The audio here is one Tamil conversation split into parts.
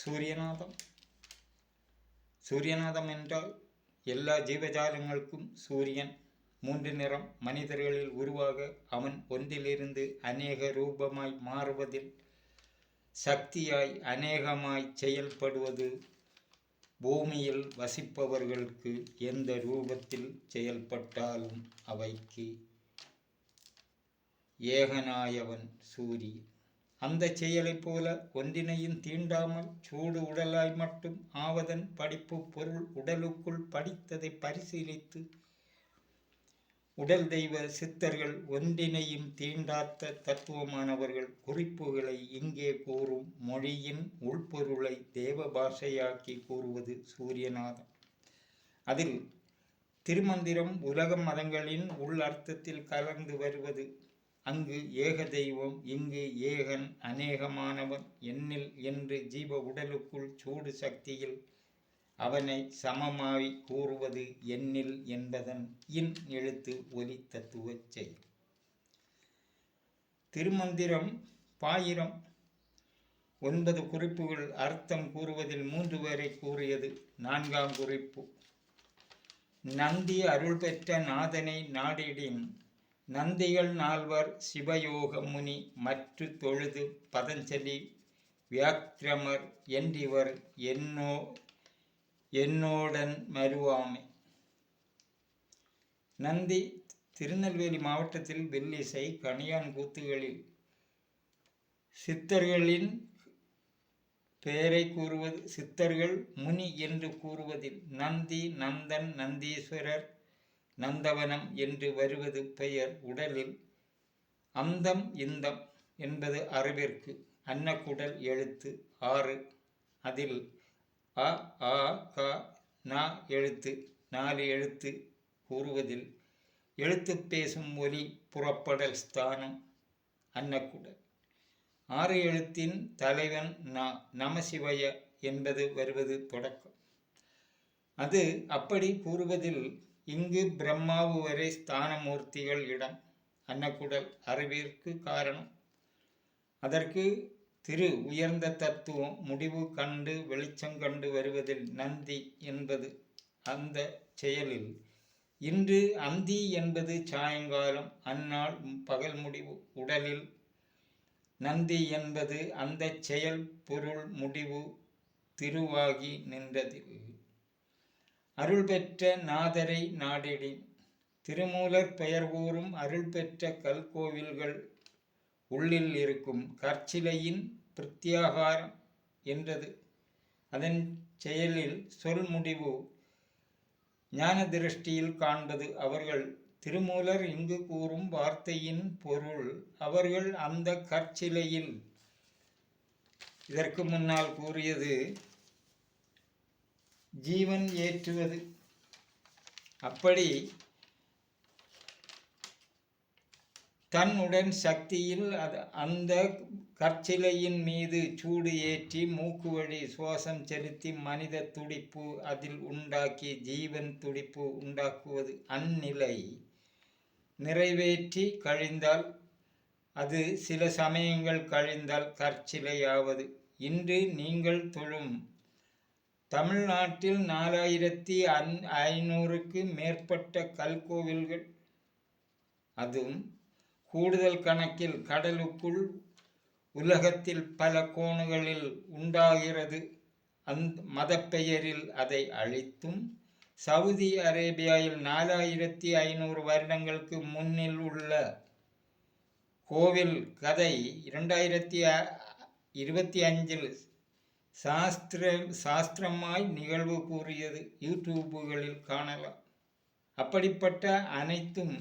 சூரியநாதம். சூரியநாதம் என்றால் எல்லா ஜீவஜாலங்களுக்கும் சூரியன். மூன்று நிறம் மனிதர்களில் உருவாக அவன் ஒன்றிலிருந்து அநேக ரூபமாய் மாறுவதில் சக்தியாய் அநேகமாய் செயல்படுவது பூமியில் வசிப்பவர்களுக்கு எந்த ரூபத்தில் செயல்பட்டாலும் அவைக்கு ஏகனாயவன் சூரியன். அந்த செயலைப் போல ஒன்றினையும் தீண்டாமல் சூடு உடலாய் மட்டும் ஆவதன் படிப்பு பொருள் உடலுக்குள் படித்ததை பரிசீலித்து உடல் தெய்வ சித்தர்கள் ஒன்றினையும் தீண்டாத்த தத்துவமானவர்கள் குறிப்புகளை இங்கே கூறும் மொழியின் உள்பொருளை தேவ பாஷையாக்கி கூறுவது சூரியநாதம் அதில் திருமந்திரம் உலக மதங்களின் உள் அர்த்தத்தில் கலந்து வருவது அங்கு ஏக தெய்வம் இங்கு ஏகன் அநேகமானவன் என்னில் என்று ஜீவ உடலுக்குள் சூடு சக்தியில் அவனை சமமாய் கூறுவது என்னில் என்பதன் இன் எழுத்து ஒலி தத்துவ செயல் திருமந்திரம் பாயிரம். ஒன்பது குறிப்புகள் அர்த்தம் கூறுவதில் மூன்று பேரை கூறியது நான்காம் குறிப்பு. நந்தி அருள் பெற்ற நாதனை நாடிடின் நந்திகள் நால்வர் சிவயோக முனி மற்று தொழுது பதஞ்சலி வியாக்கிரமர் என்றிவர் என்னோ என்னோடன் மருவாமை. நந்தி திருநெல்வேலி மாவட்டத்தில் வெள்ளிசை கணியான் கூத்துகளில் சித்தர்களின் பெயரை கூறுவது சித்தர்கள் முனி என்று கூறுவதில் நந்தி நந்தன் நந்தீஸ்வரர் நந்தவனம் என்று வருவது பெயர் உடலில். அந்தம் இந்தம் என்பது அறிவிற்கு. அன்னக்குடல் எழுத்து ஆறு. அதில் அ ஆ க நா எழுத்து. நாலு எழுத்து கூறுவதில். எழுத்து பேசும் ஒலி புறப்படல் ஸ்தானம் அன்னக்குடல். ஆறு எழுத்தின் தலைவன் ந நமசிவய என்பது வருவது தொடக்கம். அது அப்படி கூறுவதில் இங்கு பிரம்மாவு வரை ஸ்தானமூர்த்திகள் இடம் அன்னக்குடல் அறிவிற்கு காரணம். அதற்கு திரு உயர்ந்த தத்துவம் முடிவு கண்டு வெளிச்சம் கண்டு வருவதில் நந்தி என்பது அந்த செயலில். இன்று அந்தி என்பது சாயங்காலம் அந்நாள் பகல் முடிவு உடலில். நந்தி என்பது அந்த செயல் பொருள் முடிவு திருவாகி நின்றதில். அருள் பெற்ற நாதரை நாடிடின். திருமூலர் பெயர் கூறும் அருள் பெற்ற கல்கோவில்கள் உள்ளில் இருக்கும் கற்சிலையின் பிரத்யாகாரம் என்றது. அதன் செயலில் சொல் முடிவு ஞான திருஷ்டியில் காண்பது அவர்கள். திருமூலர் இங்கு கூறும் வார்த்தையின் பொருள் அவர்கள் அந்த கற்சிலையில். இதற்கு முன்னால் கூறியது ஜீவன் ஏற்றுவது. அப்படி தன்னுடன் சக்தியில் அது அந்த கற்சிலையின் மீது சூடு ஏற்றி மூக்கு வழி சுவாசம் செலுத்தி மனித துடிப்பு அதில் உண்டாக்கி ஜீவன் துடிப்பு உண்டாக்குவது. அந்நிலை நிறைவேற்றி கழிந்தால் அது சில சமயங்கள் கழிந்தால் கற்சிலையாவது. இன்று நீங்கள் தொழும் தமிழ்நாட்டில் நாலாயிரத்தி அன் ஐநூறுக்கு மேற்பட்ட கல்கோவில்கள். அதுவும் கூடுதல் கணக்கில் கடலுக்குள் உலகத்தில் பல கோணுகளில் உண்டாகிறது. அந்த மதப்பெயரில் அதை அழித்தும் சவுதி அரேபியாவில் நாலாயிரத்தி ஐநூறு வருடங்களுக்கு முன்னில் உள்ள கோவில் கதை இரண்டாயிரத்தி இருபத்தி அஞ்சில் சாஸ்திர சாஸ்திரமாய் நிகழ்வு கூறியது யூடியூப்புகளில் காணலாம். அப்படிப்பட்ட அனைத்தும்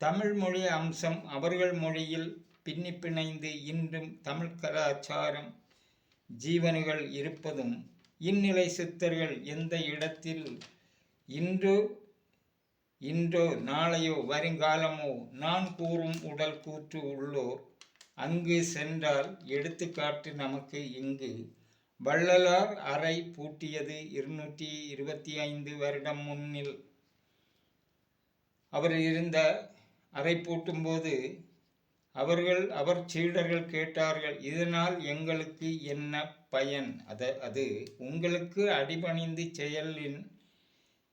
தமிழ் மொழி அம்சம் அவர்கள் மொழியில் பின்னி பிணைந்து இன்றும் தமிழ் கலாச்சாரம் ஜீவன்கள் இருப்பதும் இந்நிலை சித்தர்கள் எந்த இடத்தில் இன்றோ இன்றோ நாளையோ வருங்காலமோ நான் கூறும் உடல் கூற்று உள்ளோர் அங்கு சென்றால் எடுத்துக்காட்டு நமக்கு இங்கு வள்ளலார் அறை பூட்டியது இருநூற்றி இருபத்தி ஐந்து வருடம் முன்னில். அவர் இருந்த அறை பூட்டும்போது அவர்கள் அவர் சீடர்கள் கேட்டார்கள் இதனால் எங்களுக்கு என்ன பயன்? அத அது உங்களுக்கு அடிபணிந்து செயலின்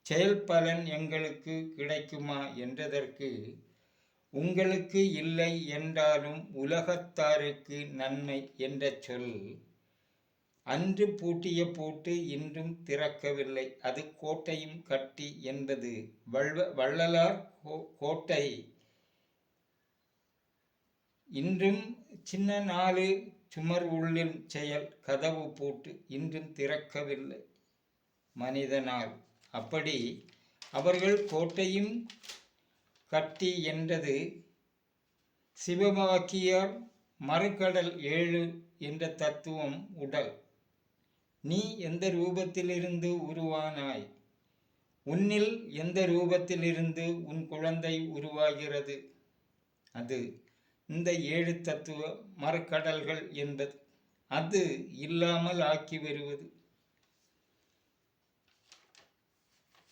செயல் பலன் எங்களுக்கு கிடைக்குமா? என்றதற்கு உங்களுக்கு இல்லை என்றாலும் உலகத்தாருக்கு நன்மை என்ற சொல் அன்று பூட்டிய பூட்டு இன்றும் திறக்கவில்லை. அது கோட்டையும் கட்டி என்பது வள்வ வள்ளலார் கோ- கோட்டை. இன்றும் சின்ன நாலு சுமர் உள்ளின் செயல் கதவு பூட்டு இன்றும் திறக்கவில்லை. மனிதனால். அப்படி அவர்கள் கோட்டையும் கட்டி என்றது சிவபாக்கியார் மறுகடல் ஏழு என்ற தத்துவம் உடல். நீ எந்த ரூபத்திலிருந்து உருவானாய்? உன்னில் எந்த ரூபத்திலிருந்து உன் குழந்தை உருவாகிறது? அது இந்த ஏழு தத்துவ மறுக்கடல்கள் என்பது. அது இல்லாமல் ஆக்கி வருவது.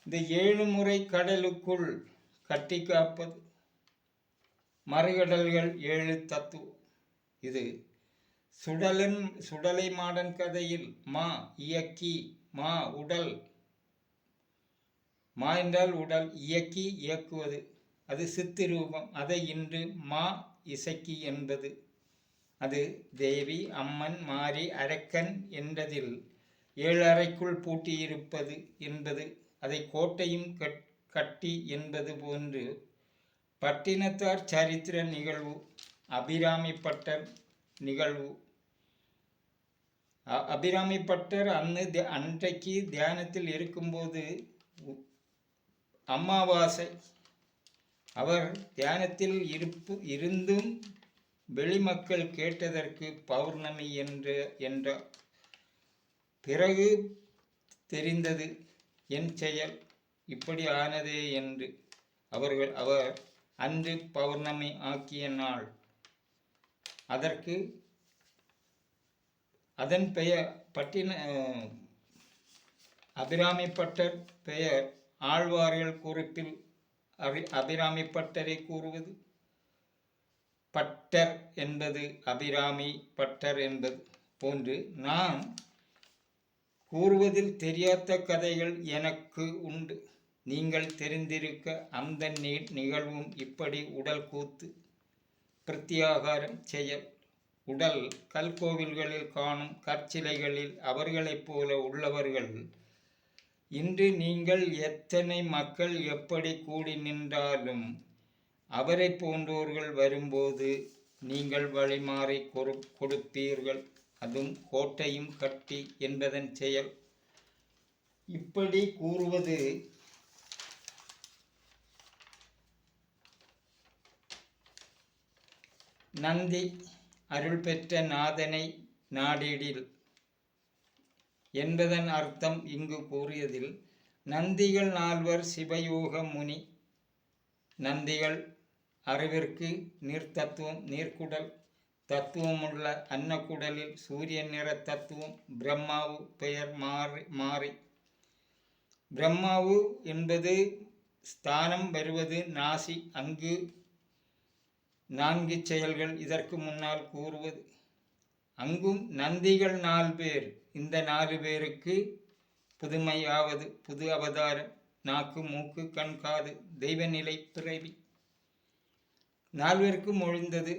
இந்த ஏழு முறை கடலுக்குள் கட்டி காப்பது. மறுகடல்கள் ஏழு தத்துவம். இது சுடலன் சுடலை மாடன் கதையில் மா இயக்கி மா உடல். மா என்றால் உடல் இயக்கி இயக்குவது. அது சித்து ரூபம். அதை இன்று மா இசக்கி என்பது. அது தேவி அம்மன் மாரி அரக்கன் என்றதில் ஏழறைக்குள் பூட்டியிருப்பது என்பது. அதை கோட்டையும் கட்- கட்டி என்பது போன்று பட்டினத்தார் சரித்திர நிகழ்வு அபிராமிப்பட்டர் நிகழ்வு. அ- அபிராமிப்பட்டர் அன்னு அன்றைக்கு தியானத்தில் இருக்கும்போது உ- அமாவாசை அவர் தியானத்தில் இருப்பு இருந்தும் வெளிமக்கள் கேட்டதற்கு பௌர்ணமி என்று என்றார் பிறகு தெரிந்தது. என் செயல் இப்படி ஆனதே என்று. அவர்கள் அவர் அன்று பௌர்ணமி ஆக்கிய நாள். அதற்கு அதன் பெயர் பட்டின அபிராமிப்பட்டர் பெயர் ஆழ்வார்கள் குறிப்பில் அபி அபிராமிப்பட்டரை கூறுவது. பட்டர் என்பது அபிராமி பட்டர் என்பது போன்று நான் கூறுவதில் தெரியாத கதைகள் எனக்கு உண்டு. நீங்கள் தெரிந்திருக்க அந்த நீர் நிகழ்வும் இப்படி உடல் கூத்து பிரத்யாகாரம் செயல். உடல் கல்கோவில்களில் காணும் கற்சிலைகளில் அவர்களைப் போல உள்ளவர்கள். இன்று நீங்கள் எத்தனை மக்கள் எப்படி கூடி நின்றாலும் அவரை போன்றோர்கள் வரும்போது நீங்கள் வழிமாறி கொடு கொடுப்பீர்கள் அதுவும் கோட்டையும் கட்டி என்பதன் செயல். இப்படி கூறுவது நந்தி அருள் பெற்ற நாதனை நாடிடில். என்பதன் அர்த்தம் இங்கு கூறியதில் நந்திகள் நால்வர் சிவயோக முனி நந்திகள் அறிவிற்கு நீர்த்தத்துவம் நீர்க்குடல் தத்துவமுள்ள அன்னக்குடலில் சூரிய நிற தத்துவம் பிரம்மாவு பெயர் மாறி மாறி. பிரம்மாவு என்பது ஸ்தானம் வருவது நாசி அங்கு நான்கு செயல்கள் இதற்கு முன்னால் கூறுவது. அங்கும் நந்திகள் நாலு பேர். இந்த நாலு பேருக்கு புதுமையாவது புது அவதாரம். நாக்கு மூக்கு கண் காது. தெய்வநிலை பிறவி. நால்வருக்கும் ஒழிந்தது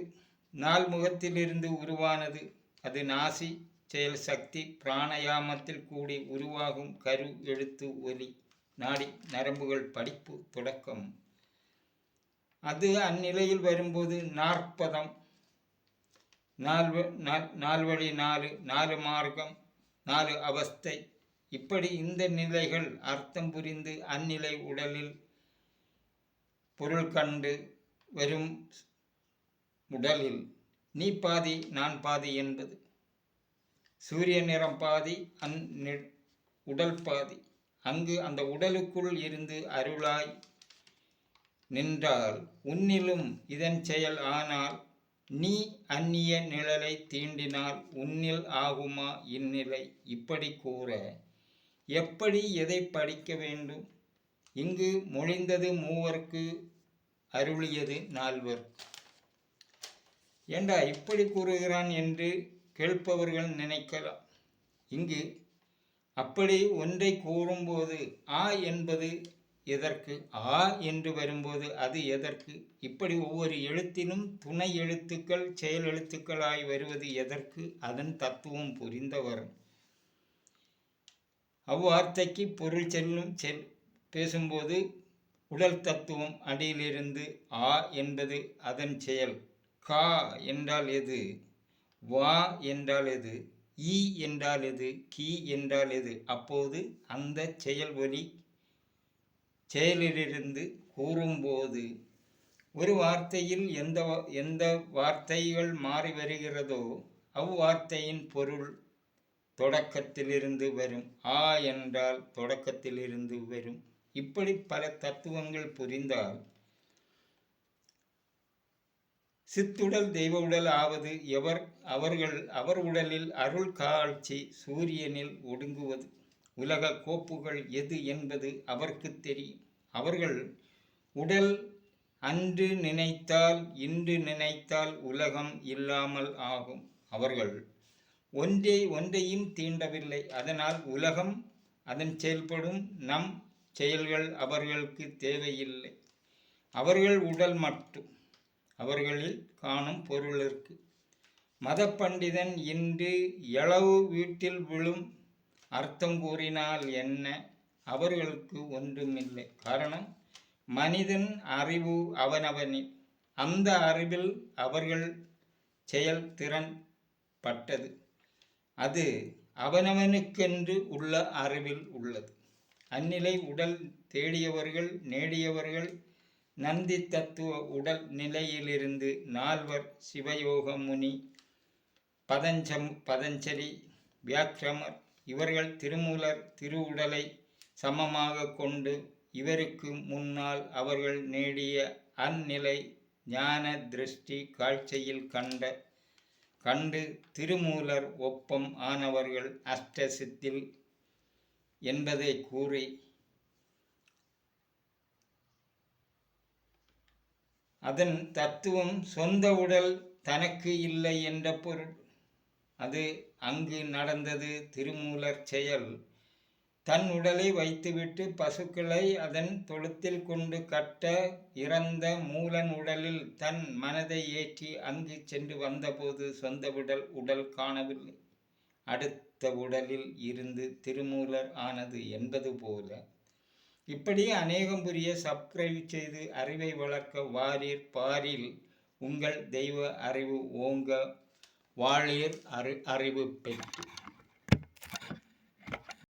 நால் முகத்திலிருந்து உருவானது. அது நாசி செயல் சக்தி பிராணயாமத்தில் கூடி உருவாகும் கரு எழுத்து ஒலி நாடி நரம்புகள் படிப்பு தொடக்கம். அது அந்நிலையில் வரும்போது நாற்பதம். நால்வ நால்- நால்வழி நாலு நாலு மார்க்கம் நாலு அவஸ்தை. இப்படி இந்த நிலைகள் அர்த்தம் புரிந்து அந்நிலை உடலில் பொருள் கண்டு வரும் உடலில். நீ பாதி நான் பாதி என்பது. சூரிய நிறம் பாதி அந் உடல் பாதி. அங்கு அந்த உடலுக்குள் இருந்து அருளாய் நின்றால் உன்னிலும் இதன் செயல் ஆனால் நீ அந்நிய நிழலை தீண்டினால் உன்னில் ஆகுமா இந்நிலை? இப்படி கூற எப்படி எதை படிக்க வேண்டும்? இங்கு மொழிந்தது மூவர்க்கு அருளியது நால்வர். ஏண்டா இப்படி கூறுகிறான் என்று கேட்பவர்கள் நினைக்கலாம். இங்கு அப்படி ஒன்றை கூறும்போது ஆ என்பது எதற்கு? ஆ என்று வரும்போது அது எதற்கு? இப்படி ஒவ்வொரு எழுத்திலும் துணை எழுத்துக்கள் செயல் எழுத்துக்களாய் வருவது எதற்கு? அதன் தத்துவம் புரிந்தவரும் அவ்வார்த்தைக்கு பொருள் செல்லும் செல் பேசும்போது உடல் தத்துவம் அடியிலிருந்து ஆ என்பது அதன் செயல். கா என்றால் எது? வா என்றால் எது? ஈ என்றால் எது? கி என்றால் எது? அப்போது அந்த செயல் ஒலி செயலிலிருந்து கூறும்போது ஒரு வார்த்தையில் எந்த எந்த வார்த்தைகள் மாறி வருகிறதோ அவ்வார்த்தையின் பொருள் தொடக்கத்திலிருந்து வரும். ஆ என்றால் தொடக்கத்திலிருந்து வரும். இப்படி பல தத்துவங்கள் புரிந்தால் சித்துடல் தெய்வ உடல் ஆவது எவர் அவர்கள் அவர் உடலில் அருள் காட்சி சூரியனில் ஒடுங்குவது. உலக கோப்புகள் எது என்பது அவருக்கு தெரியும் அவர்கள் உடல் அன்று நினைத்தால் இன்று நினைத்தால் உலகம் இல்லாமல் ஆகும். அவர்கள் ஒன்றே ஒன்றையும் தீண்டவில்லை. அதனால் உலகம் அதன் செயல்படும் நம் செயல்கள் அவர்களுக்கு தேவையில்லை. அவர்கள் உடல் மட்டும் அவர்களில் காணும் பொருளிற்கு மத பண்டிதன் இன்று எளவு வீட்டில் விழும் அர்த்தம் கூறினால் என்ன? அவர்களுக்கு ஒன்றுமில்லை. காரணம் மனிதன் அறிவு அவனவனில் அந்த அறிவில் அவர்கள் செயல் திறன் பட்டது. அது அவனவனுக்கென்று உள்ள அறிவில் உள்ளது. அந்நிலை உடல் தேடியவர்கள் நேடியவர்கள் நந்தி தத்துவ உடல் நிலையிலிருந்து நால்வர் சிவயோக முனி பதஞ்சம் பதஞ்சலி வியாக்கிரமர் இவர்கள் திருமூலர் திருவுடலை சமமாக கொண்டு இவருக்கு முன்னால் அவர்கள் நேடிய அந்நிலை ஞான திருஷ்டி காட்சியில் கண்ட கண்டு திருமூலர் ஒப்பம் ஆனவர்கள் அஷ்டசித்தில் என்பதை கூறி அதன் தத்துவம் சொந்த உடல் தனக்கு இல்லை என்ற பொருள். அது அங்கு நடந்தது திருமூலர் செயல். தன் உடலை வைத்துவிட்டு பசுக்களை அதன் தொழுத்தில் கொண்டு கட்ட இறந்த மூலன் உடலில் தன் மனதை ஏற்றி அங்கு சென்று வந்தபோது சொந்த உடல் உடல் காணவில்லை. அடுத்த உடலில் இருந்து திருமூலர் ஆனது என்பது போல. இப்படி அநேகம் புரிய சப்ஸ்கிரைப் செய்து அறிவை வளர்க்க வாரீர் பாரில் உங்கள் தெய்வ அறிவு ஓங்க வாழியர் அறி அறிவு பெற்று